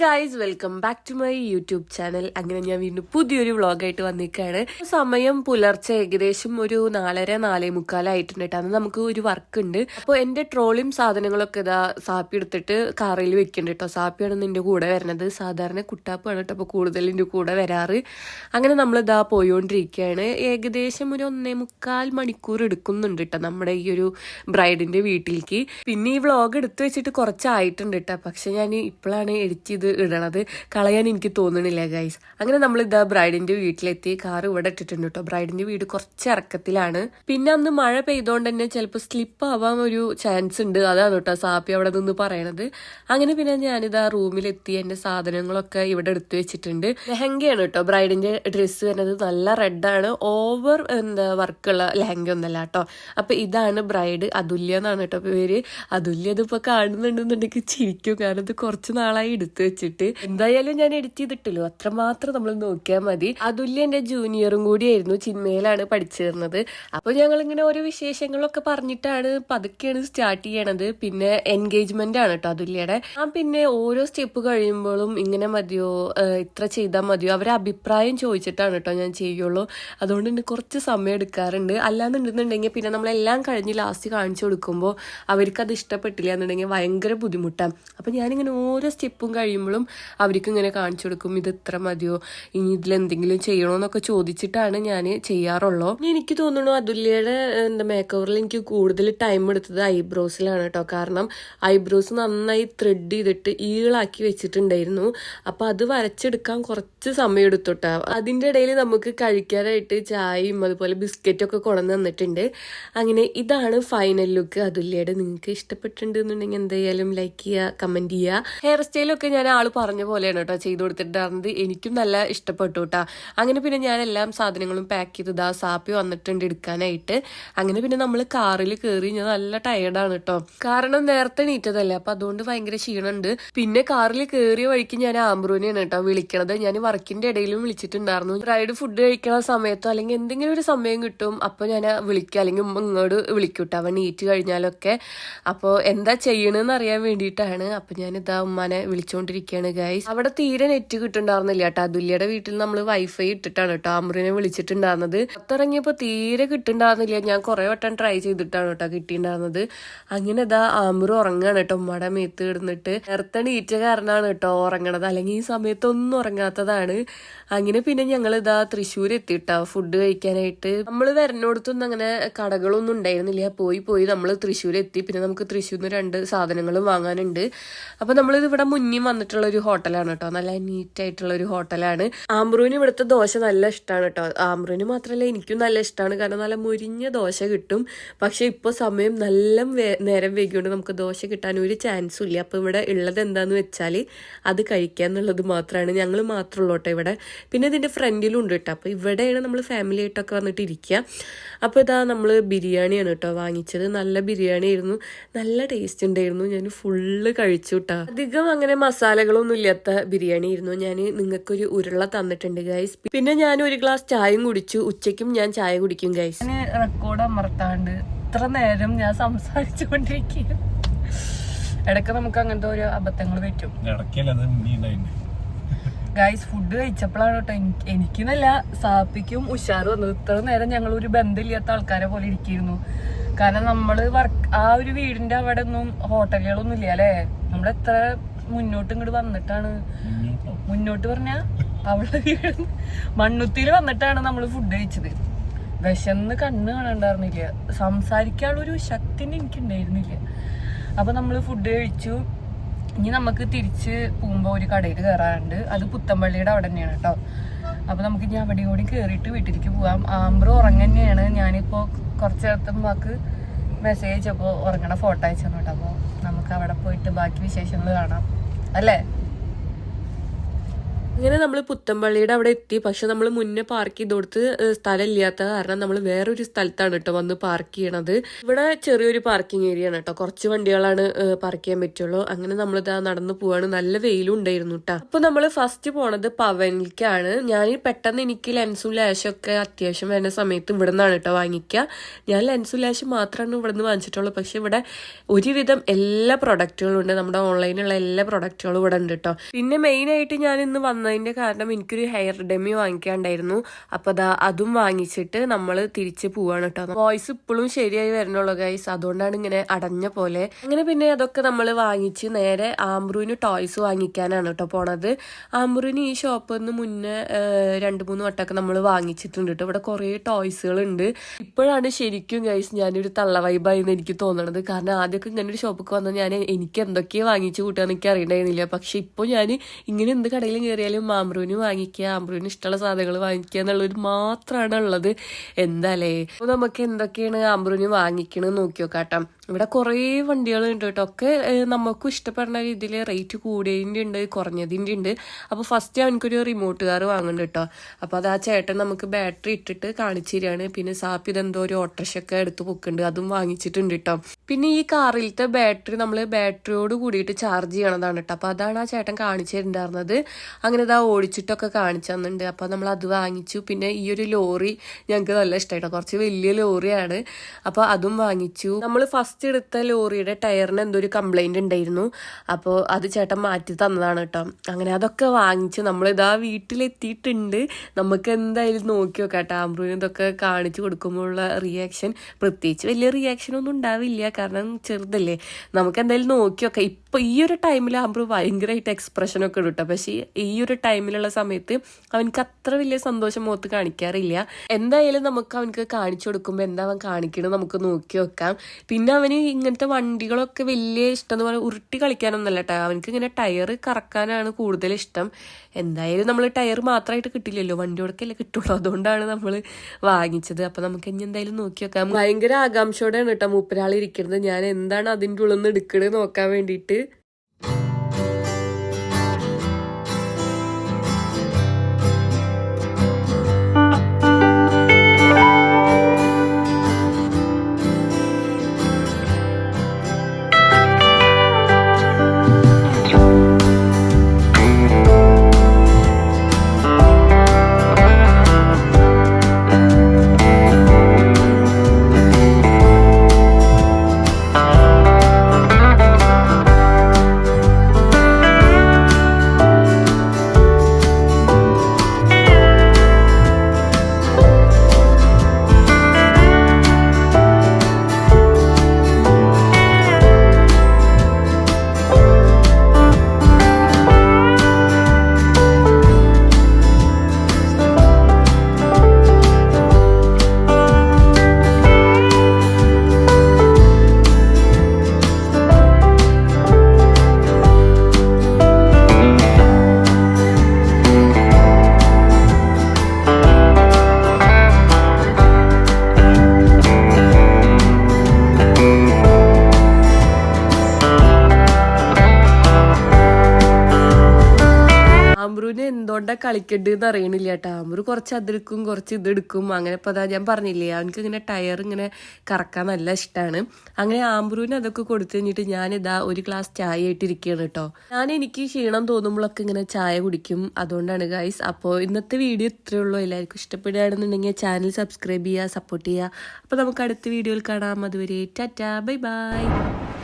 Guys welcome back to my YouTube channel അങ്ങനെ ഞാൻ വീണ്ടും പുതിയൊരു വ്ളോഗായിട്ട് വന്നിരിക്കുകയാണ്. സമയം പുലർച്ചെ ഏകദേശം ഒരു നാലര നാലേ മുക്കാലായിട്ടുണ്ട് അന്ന് നമുക്ക് ഒരു വർക്ക് ഉണ്ട്. അപ്പോൾ എന്റെ ട്രോളിയും സാധനങ്ങളൊക്കെ ഇതാ സാപ്പി എടുത്തിട്ട് കാറിൽ വെക്കുന്നുണ്ട് കേട്ടോ. സാപ്പിയാണ് നിന്റെ കൂടെ വരുന്നത്. സാധാരണ കുട്ടാപ്പാണ് കേട്ടോ അപ്പോൾ കൂടുതൽ എന്റെ കൂടെ വരാറ്. അങ്ങനെ നമ്മളിതാ പോയോണ്ടിരിക്കുകയാണ്. ഏകദേശം ഒരു ഒന്നേ മുക്കാൽ മണിക്കൂർ എടുക്കുന്നുണ്ട് കേട്ടോ നമ്മുടെ ഈ ഒരു ബ്രൈഡിന്റെ വീട്ടിലേക്ക്. പിന്നെ ഈ വ്ളോഗ് എടുത്തു വെച്ചിട്ട് കുറച്ചായിട്ടുണ്ട് കേട്ടോ. പക്ഷെ ഞാൻ ഇപ്പോഴാണ് എഡിറ്റ് ചെയ്ത് ഇടണത്. കളയാൻ എനിക്ക് തോന്നണില്ല ഗൈസ് അങ്ങനെ നമ്മൾ ഇതാ ബ്രൈഡിന്റെ വീട്ടിലെത്തി. കാർ ഇവിടെ ഇട്ടിട്ടുണ്ട് കേട്ടോ ബ്രൈഡിന്റെ വീട് കുറച്ച് ഇറക്കത്തിലാണ്. പിന്നെ അന്ന് മഴ പെയ്തോണ്ട് തന്നെ ചിലപ്പോൾ സ്ലിപ്പ് ആവാൻ ഒരു ചാൻസ് ഉണ്ട്. അതാണ് കേട്ടോ സാപ്പി അവിടെ നിന്ന് പറയണത്. അങ്ങനെ പിന്നെ ഞാനിതാ റൂമിലെത്തി. എന്റെ സാധനങ്ങളൊക്കെ ഇവിടെ എടുത്തു വെച്ചിട്ടുണ്ട്. ലെഹങ്കയാണ് കേട്ടോ ബ്രൈഡിന്റെ ഡ്രസ്സ് വരുന്നത് നല്ല റെഡാണ് ഓവർ എന്താ വർക്കുള്ള ലെഹങ്ക ഒന്നല്ല കേട്ടോ അപ്പൊ ഇതാണ് ബ്രൈഡ് അതുല്യ എന്നാണ് കേട്ടോ പേര്. അതുല്യ ഇതിപ്പോ കാണുന്നുണ്ടെന്നുണ്ടെങ്കിൽ ചിരിക്കും. കാരണം ഇത് കുറച്ച് നാളായി എടുത്തു വെച്ചിട്ട്. എന്തായാലും ഞാൻ എഡിറ്റ് ചെയ്തിട്ടല്ലോ. അത്രമാത്രം നമ്മൾ നോക്കിയാൽ മതി. അതുല്യ എന്റെ ജൂനിയറും കൂടിയായിരുന്നു. ചിന്മയിലാണ് പഠിച്ചിരുന്നത് അപ്പൊ ഞങ്ങൾ ഇങ്ങനെ ഓരോ വിശേഷങ്ങളൊക്കെ പറഞ്ഞിട്ടാണ് പതുക്കെയാണ് സ്റ്റാർട്ട് ചെയ്യണത്. പിന്നെ എൻഗേജ്മെന്റ് ആണ് കേട്ടോ അതുല്യയുടെ. ആ പിന്നെ ഓരോ സ്റ്റെപ്പ് കഴിയുമ്പോഴും ഇങ്ങനെ മതിയോ ഇത്ര ചെയ്താൽ മതിയോ? അവരെ അഭിപ്രായം ചോദിച്ചിട്ടാണ് കേട്ടോ ഞാൻ ചെയ്യുള്ളൂ. അതുകൊണ്ട് തന്നെ കുറച്ച് സമയം എടുക്കാറുണ്ട്. അല്ലാന്നുണ്ടെന്നുണ്ടെങ്കിൽ പിന്നെ നമ്മളെല്ലാം കഴിഞ്ഞ് ലാസ്റ്റ് കാണിച്ചു കൊടുക്കുമ്പോൾ അവർക്ക് അത് ഇഷ്ടപ്പെട്ടില്ല എന്നുണ്ടെങ്കിൽ ഭയങ്കര ബുദ്ധിമുട്ടാണ് അപ്പം ഞാനിങ്ങനെ ഓരോ സ്റ്റെപ്പും കഴിയുമ്പോഴും അവർക്ക് ഇങ്ങനെ കാണിച്ചു കൊടുക്കും ഇത് ഇത്ര മതിയോ? ഇനി ഇതിൽ എന്തെങ്കിലും ചെയ്യണോ എന്നൊക്കെ ചോദിച്ചിട്ടാണ് ഞാൻ ചെയ്യാറുള്ളൂ. എനിക്ക് തോന്നുന്നു അതുല്യയുടെ എന്താ മേക്ക് ഓവറിൽ എനിക്ക് കൂടുതൽ ടൈം എടുത്തത് ഐബ്രോസിലാണ് കേട്ടോ കാരണം ഐബ്രോസ് നന്നായി ത്രെഡ് ചെയ്തിട്ട് ഈളാക്കി വെച്ചിട്ടുണ്ടായിരുന്നു. അപ്പൊ അത് വരച്ചെടുക്കാൻ കുറച്ച് സമയം എടുത്തോട്ടാ അതിന്റെ ഇടയിൽ നമുക്ക് കഴിക്കാനായിട്ട് ചായയും അതുപോലെ ബിസ്ക്കറ്റും ഒക്കെ കൊണ്ടുവന്ന് തന്നിട്ടുണ്ട്. അങ്ങനെ ഇതാണ് ഫൈനൽ ലുക്ക് അതുല്യയുടെ. നിങ്ങൾക്ക് ഇഷ്ടപ്പെട്ടിട്ടുണ്ട് എന്നുണ്ടെങ്കിൽ എന്തായാലും ലൈക്ക് ചെയ്യുക കമന്റ് ചെയ്യുക. ഹെയർ സ്റ്റൈലൊക്കെ ഞാൻ ആൾ പറഞ്ഞ പോലെയാണ് കേട്ടോ ചെയ്തു കൊടുത്തിട്ടുണ്ടായിരുന്നത്. എനിക്കും നല്ല ഇഷ്ടപ്പെട്ടു കേട്ടോ അങ്ങനെ പിന്നെ ഞാൻ എല്ലാ സാധനങ്ങളും പാക്ക് ചെയ്ത് ഇതാ സാപ്പി വന്നിട്ടുണ്ട് എടുക്കാനായിട്ട്. അങ്ങനെ പിന്നെ നമ്മൾ കാറിൽ കയറി ഞാൻ നല്ല ടയർഡാണ് കേട്ടോ കാരണം നേരത്തെ നീറ്റതല്ലേ അപ്പൊ അതുകൊണ്ട് ഭയങ്കര ക്ഷീണമുണ്ട് പിന്നെ കാറിൽ കയറിയ വഴിക്ക് ഞാൻ ആംബ്രൂനെയാണ് കേട്ടോ വിളിക്കണത്. ഞാൻ വർക്കിന്റെ ഇടയിലും വിളിച്ചിട്ടുണ്ടായിരുന്നു. റൈഡ് ഫുഡ് കഴിക്കണ സമയത്തോ അല്ലെങ്കിൽ എന്തെങ്കിലും ഒരു സമയം കിട്ടും അപ്പൊ ഞാൻ വിളിക്കുക അല്ലെങ്കിൽ ഉമ്മ ഇങ്ങോട്ട് വിളിക്കും കേട്ടോ അവൻ നീറ്റ് കഴിഞ്ഞാലൊക്കെ. അപ്പോൾ എന്താ ചെയ്യണമെന്ന് അറിയാൻ വേണ്ടിയിട്ടാണ്. അപ്പൊ ഞാൻ ഇതാ ഉമ്മാനെ വിളിച്ചുകൊണ്ടിരിക്കുകയാണ് ഗൈസ് അവിടെ തീരെ നെറ്റ് കിട്ടുണ്ടായിരുന്നില്ല കേട്ടോ. അതുല്യയുടെ വീട്ടിൽ നമ്മൾ വൈഫൈ ഇട്ടിട്ടാണ് കേട്ടോ. ആംബ്രൂനെ വിളിച്ചിട്ടുണ്ടായിരുന്നത്. പുറത്തിറങ്ങിയപ്പോൾ തീരെ കിട്ടുണ്ടായിരുന്നില്ല ഞാൻ കുറെ വട്ടം ട്രൈ ചെയ്തിട്ടാണ് കേട്ടോ കിട്ടിയിട്ടുണ്ടായിരുന്നത്. അങ്ങനെ ഇതാ ആംബ്രു ഉറങ്ങാണ് കേട്ടോ. ഉമ്മയുടെ മേത്ത് കിടന്നിട്ട്. നേരത്തെ നീറ്റ കാരണമാണ് കേട്ടോ ഉറങ്ങണത്. അല്ലെങ്കിൽ ഈ സമയത്തൊന്നും ഉറങ്ങാത്തതാണ്. അങ്ങനെ പിന്നെ ഞങ്ങൾ ഇതാ തൃശ്ശൂർ എത്തിയിട്ടോ ഫുഡ് കഴിക്കാനായിട്ട്. നമ്മൾ വരണോടത്തൊന്നും അങ്ങനെ കടകളൊന്നും ഉണ്ടായിരുന്നില്ല. പോയി പോയി നമ്മൾ തൃശ്ശൂർ എത്തി. പിന്നെ നമുക്ക് തൃശ്ശൂരിൽ നിന്ന് രണ്ട് സാധനങ്ങളും വാങ്ങാനുണ്ട്. അപ്പൊ നമ്മളിത് ഇവിടെ മുന്നിൽ വന്നിട്ടുള്ള ഒരു ഹോട്ടലാണ് കേട്ടോ നല്ല നീറ്റ് ആയിട്ടുള്ള ഒരു ഹോട്ടലാണ്. ആംബ്രൂന് ഇവിടുത്തെ ദോശ നല്ല ഇഷ്ടമാണ് കേട്ടോ ആംബ്രൂന് മാത്രമല്ല എനിക്കും നല്ല ഇഷ്ടമാണ് കാരണം നല്ല മുരിഞ്ഞ ദോശ കിട്ടും. പക്ഷെ ഇപ്പോൾ സമയം നല്ല നേരം വൈകിയോണ്ട് നമുക്ക് ദോശ കിട്ടാൻ ഒരു ചാൻസും ഇല്ല. അപ്പോൾ ഇവിടെ ഉള്ളത് എന്താന്ന് വെച്ചാൽ അത് കഴിക്കുക എന്നുള്ളത് മാത്രമാണ് ഞങ്ങൾ മാത്രമുള്ളൂ കേട്ടോ ഇവിടെ. പിന്നെ ഇതിന്റെ ഫ്രണ്ടിലും ഉണ്ട് കേട്ടോ അപ്പോൾ ഇവിടെയാണ് നമ്മൾ ഫാമിലി ആയിട്ടൊക്കെ വന്നിട്ട് ഇരിക്കുക അപ്പോൾ ഇതാ നമ്മൾ ബിരിയാണിയാണ് കേട്ടോ വാങ്ങിച്ചത്. നല്ല ബിരിയാണി ആയിരുന്നു നല്ല ടേസ്റ്റ് ഉണ്ടായിരുന്നു. ഞാൻ ഫുള്ള് കഴിച്ചു കേട്ടോ അധികം അങ്ങനെ മസാലകളൊന്നും ഇല്ലാത്ത ബിരിയാണി ആയിരുന്നു. ഞാൻ നിങ്ങൾക്കൊരു ഉരുള തന്നിട്ടുണ്ട് ഗൈസ് പിന്നെ ഞാൻ ഒരു ഗ്ലാസ് ചായയും കുടിച്ചു. ഉച്ചയ്ക്കും ഞാൻ ചായ കുടിക്കും ഗൈസ് റെക്കോർഡ് അമർത്താണ്ട് ഇത്ര നേരം ഞാൻ സംസാരിച്ചുകൊണ്ടിരിക്കുക ഇടയ്ക്ക് നമുക്ക് അങ്ങനത്തെ ഒരു അബദ്ധങ്ങൾ പറ്റും. ഗൈസ് ഫുഡ് കഴിച്ചപ്പോഴാണ് കേട്ടോ എനിക്ക് എനിക്കെന്നല്ല സാപ്പിക്കും ഉഷാറ് വന്നു ഇത്ര നേരം ഞങ്ങൾ ഒരു ബന്ധമില്ലാത്ത ആൾക്കാരെ പോലെ ഇരിക്കുന്നു കാരണം നമ്മൾ വർക്ക് ആ ഒരു വീടിന്റെ അവിടെ ഒന്നും ഹോട്ടലുകളൊന്നും ഇല്ല അല്ലേ? നമ്മൾ എത്ര മുന്നോട്ട് ഇങ്ങോട്ട് വന്നിട്ടാണ്. മുന്നോട്ടോ? പറഞ്ഞ അവളുടെ വീട് മണ്ണുത്തിയിൽ വന്നിട്ടാണ് നമ്മൾ ഫുഡ് കഴിച്ചത്. വിശന്ന് കണ്ണ് കാണണ്ടായിരുന്നില്ല. സംസാരിക്കാനുള്ളൊരു ശക്തി എനിക്ക് ഉണ്ടായിരുന്നില്ല അപ്പൊ നമ്മൾ ഫുഡ് കഴിച്ചു. ഇനി നമുക്ക് തിരിച്ച് പോകുമ്പോൾ ഒരു കടയിൽ കയറാറുണ്ട് അത് പുത്തമ്പള്ളിയുടെ അവിടെ തന്നെയാണ് കേട്ടോ അപ്പൊ നമുക്ക് ഇനി അവിടെ കൂടി കയറിയിട്ട് വീട്ടിലേക്ക് പോവാം. ആംബ്ര ഉറങ്ങന്നെയാണ്. ഞാനിപ്പോ കുറച്ച് വാക്ക് മെസ്സേജ് അപ്പോൾ ഉറങ്ങണ ഫോട്ടോ അയച്ചു തന്നു കേട്ടോ അപ്പോൾ നമുക്ക് അവിടെ പോയിട്ട് ബാക്കി വിശേഷങ്ങൾ കാണാം. അല്ലേ? അങ്ങനെ നമ്മൾ പുത്തമ്പള്ളിയുടെ അവിടെ എത്തി. പക്ഷെ നമ്മൾ മുന്നേ പാർക്ക് ചെയ്ത് കൊടുത്ത് സ്ഥലം ഇല്ലാത്ത കാരണം നമ്മൾ വേറൊരു സ്ഥലത്താണ് കേട്ടോ വന്ന് പാർക്ക് ചെയ്യണത്. ഇവിടെ ചെറിയൊരു പാർക്കിംഗ് ഏരിയ ആണ് കേട്ടോ. കുറച്ച് വണ്ടികളാണ് പാർക്ക് ചെയ്യാൻ പറ്റുള്ളൂ. അങ്ങനെ നമ്മൾ ഇതാ നടന്നു പോവാണ്. നല്ല വെയിലും ഉണ്ടായിരുന്നു കേട്ടോ. അപ്പൊ നമ്മൾ ഫസ്റ്റ് പോണത് പവനിലേക്കാണ് ഞാൻ പെട്ടെന്ന് എനിക്ക് ലെൻസും ലാഷും ഒക്കെ അത്യാവശ്യം വരുന്ന സമയത്ത് ഇവിടെ നിന്നാണ് കേട്ടോ വാങ്ങിക്കുക ഞാൻ ലെൻസും ലാഷും മാത്രമാണ് ഇവിടെ നിന്ന് വാങ്ങിച്ചിട്ടുള്ളൂ. പക്ഷെ ഇവിടെ ഒരുവിധം എല്ലാ പ്രൊഡക്റ്റുകളും ഉണ്ട്. നമ്മുടെ ഓൺലൈനിലുള്ള എല്ലാ പ്രൊഡക്റ്റുകളും ഇവിടെ ഉണ്ട് കേട്ടോ. പിന്നെ മെയിൻ ആയിട്ട് ഞാൻ ഇന്ന് വന്നതിന്റെ കാരണം എനിക്കൊരു ഹെയർ ഡെമി വാങ്ങിക്കാണ്ടായിരുന്നു. അപ്പോൾ അതാ അതും വാങ്ങിച്ചിട്ട് നമ്മൾ തിരിച്ച് പോവാണ് കേട്ടോ വോയിസ് ഇപ്പോഴും ശരിയായി വരണുള്ളൂ ഗൈസ് അതുകൊണ്ടാണ് ഇങ്ങനെ അടഞ്ഞ പോലെ. അങ്ങനെ പിന്നെ അതൊക്കെ നമ്മൾ വാങ്ങിച്ച് നേരെ ആംബ്രൂവിന് ടോയ്സ് വാങ്ങിക്കാനാണ് കേട്ടോ പോണത്. ആംബ്രൂവിന് ഈ ഷോപ്പിൽ നിന്ന് മുന്നേ രണ്ട് മൂന്ന് വട്ടമൊക്കെ നമ്മൾ വാങ്ങിച്ചിട്ടുണ്ട് കേട്ടോ ഇവിടെ കുറേ ടോയ്സുകളുണ്ട് ഇപ്പോഴാണ് ശരിക്കും ഗൈസ് ഞാനൊരു തള്ള വൈബായി എന്ന് എനിക്ക് തോന്നണത്. കാരണം ആദ്യമൊക്കെ ഇങ്ങനെ ഒരു ഷോപ്പിൽ വന്നാൽ ഞാൻ എനിക്ക് എന്തൊക്കെയാണ് വാങ്ങിച്ചു കൂട്ടുക എനിക്ക് അറിയണ്ടായിരുന്നില്ല. പക്ഷെ ഇപ്പോൾ ഞാൻ ഇങ്ങനെ എന്ത് കടയിലും കയറിയാലും ആംബ്രൂവിന് വാങ്ങിക്കുക അമ്രുവിന് ഇഷ്ടമുള്ള സാധനങ്ങൾ വാങ്ങിക്കുക എന്നുള്ളൊരു മാത്രമാണ് ഉള്ളത് എന്താലേ? അപ്പോൾ നമുക്ക് എന്തൊക്കെയാണ് അമ്രുവിന് വാങ്ങിക്കണമെന്ന് നോക്കി നോക്കാട്ടോ ഇവിടെ കുറേ വണ്ടികൾ ഉണ്ട് കേട്ടോ. ഒക്കെ നമുക്കും ഇഷ്ടപ്പെടുന്ന രീതിയിൽ റേറ്റ് കൂടിയതിന്റെ ഉണ്ട് കുറഞ്ഞതിന്റെ ഉണ്ട്. അപ്പോൾ ഫസ്റ്റ് അവനക്കൊരു റിമോട്ട് കാർ വാങ്ങുന്നുണ്ട് കേട്ടോ. അപ്പോൾ അത് ആ ചേട്ടൻ നമുക്ക് ബാറ്ററി ഇട്ടിട്ട് കാണിച്ചു തരികയാണ് പിന്നെ സാപ്പ് ഇതെന്തോ ഒരു ഓട്ടോഷൊക്കെ എടുത്ത് പൊക്കുന്നുണ്ട്. അതും വാങ്ങിച്ചിട്ടുണ്ട് കേട്ടോ. പിന്നെ ഈ കാറിലത്തെ ബാറ്ററി നമ്മൾ ബാറ്ററിയോട് കൂടിയിട്ട് ചാർജ് ചെയ്യണതാണ് കേട്ടോ. അപ്പോൾ അതാണ് ആ ചേട്ടൻ കാണിച്ചു തരുന്നുണ്ടായിരുന്നത് അങ്ങനെ ഇതാ ഓടിച്ചിട്ടൊക്കെ കാണിച്ചു തന്നിട്ടുണ്ട്. അപ്പോൾ നമ്മൾ അത് വാങ്ങിച്ചു. പിന്നെ ഈ ഒരു ലോറി ഞങ്ങൾക്ക് നല്ല ഇഷ്ടമായിട്ടോ കുറച്ച് വലിയ ലോറിയാണ്. അപ്പോൾ അതും വാങ്ങിച്ചു. നമ്മൾ ഫസ്റ്റ് എടുത്ത ലോറിയുടെ ടയറിന് എന്തോ ഒരു കംപ്ലൈന്റ് ഉണ്ടായിരുന്നു. അപ്പോൾ അത് ചേട്ടൻ മാറ്റി തന്നതാണ് കേട്ടോ. അങ്ങനെ അതൊക്കെ വാങ്ങിച്ച് നമ്മളിതാ വീട്ടിലെത്തിയിട്ടുണ്ട്. നമുക്ക് എന്തായാലും നോക്കി നോക്കാം കേട്ടോ. ആംബ്രൂവിന് ഇതൊക്കെ കാണിച്ചു കൊടുക്കുമ്പോഴുള്ള റിയാക്ഷൻ പ്രത്യേകിച്ച് വലിയ റിയാക്ഷൻ ഒന്നും ഉണ്ടാവില്ല. കാരണം ചെറുതല്ലേ. നമുക്ക് എന്തായാലും നോക്കി നോക്കാം. ഇപ്പൊ ഈ ഒരു ടൈമിൽ ആംബ്രൂ ഭയങ്കരമായിട്ട് എക്സ്പ്രഷൻ ഒക്കെ ഇടും കേട്ടോ. പക്ഷേ ഈ ഒരു ടൈമിലുള്ള സമയത്ത് അവനക്ക് അത്ര വലിയ സന്തോഷം മുഖത്ത് കാണിക്കാറില്ല. എന്തായാലും നമുക്ക് അവനക്ക് കാണിച്ചു കൊടുക്കുമ്പോൾ എന്താ അവൻ കാണിക്കണത് നമുക്ക് നോക്കി നോക്കാം. പിന്നെ അവന് ഇങ്ങനത്തെ വണ്ടികളൊക്കെ വലിയ ഇഷ്ടം എന്ന് പറഞ്ഞാൽ ഉരുട്ടി കളിക്കാനൊന്നല്ല കേട്ടോ അവനക്ക് ഇങ്ങനെ ടയർ കറക്കാനാണ് കൂടുതൽ ഇഷ്ടം. എന്തായാലും നമ്മൾ ടയർ മാത്രമായിട്ട് കിട്ടില്ലല്ലോ. വണ്ടിയോടൊക്കെയല്ലേ കിട്ടുള്ളൂ. അതുകൊണ്ടാണ് നമ്മൾ വാങ്ങിച്ചത്. അപ്പം നമുക്ക് ഇനി എന്തായാലും നോക്കി നോക്കാം ഭയങ്കര ആകാംക്ഷയോടെയാണ് കേട്ടോ മൂപ്പരാളിരിക്കുന്നത്. ഞാൻ എന്താണ് അതിന്റെ ഉള്ളിൽ നിന്ന് എടുക്കണത് നോക്കാൻ വേണ്ടിയിട്ട്. ആംബ്രൂന് കളിക്കേണ്ടത് എന്ന് അറിയണില്ല കേട്ടോ അവർ കുറച്ച് അതെടുക്കും കുറച്ച് ഇതെടുക്കും. അങ്ങനെ ഇപ്പോൾ അതാ ഞാൻ പറഞ്ഞില്ലേ അവനക്ക് ഇങ്ങനെ ടയർ ഇങ്ങനെ കറക്കാൻ നല്ല ഇഷ്ടമാണ് അങ്ങനെ ആമ്പ്രൂവിന് അതൊക്കെ കൊടുത്തു കഴിഞ്ഞിട്ട് ഞാനിതാ ഒരു ഗ്ലാസ് ചായ ആയിട്ടിരിക്കുകയാണ് കേട്ടോ ഞാൻ എനിക്ക് ക്ഷീണം തോന്നുമ്പോഴൊക്കെ ഇങ്ങനെ ചായ കുടിക്കും. അതുകൊണ്ടാണ് ഗൈസ് അപ്പോൾ ഇന്നത്തെ വീഡിയോ ഇത്രയേ ഉള്ളൂ. എല്ലാവർക്കും ഇഷ്ടപ്പെടുകയാണെന്നുണ്ടെങ്കിൽ ചാനൽ സബ്സ്ക്രൈബ് ചെയ്യുക സപ്പോർട്ട് ചെയ്യുക. അപ്പോൾ നമുക്ക് അടുത്ത വീഡിയോയിൽ കാണാം. അതുവരെ ടാറ്റാ ബൈ ബൈ.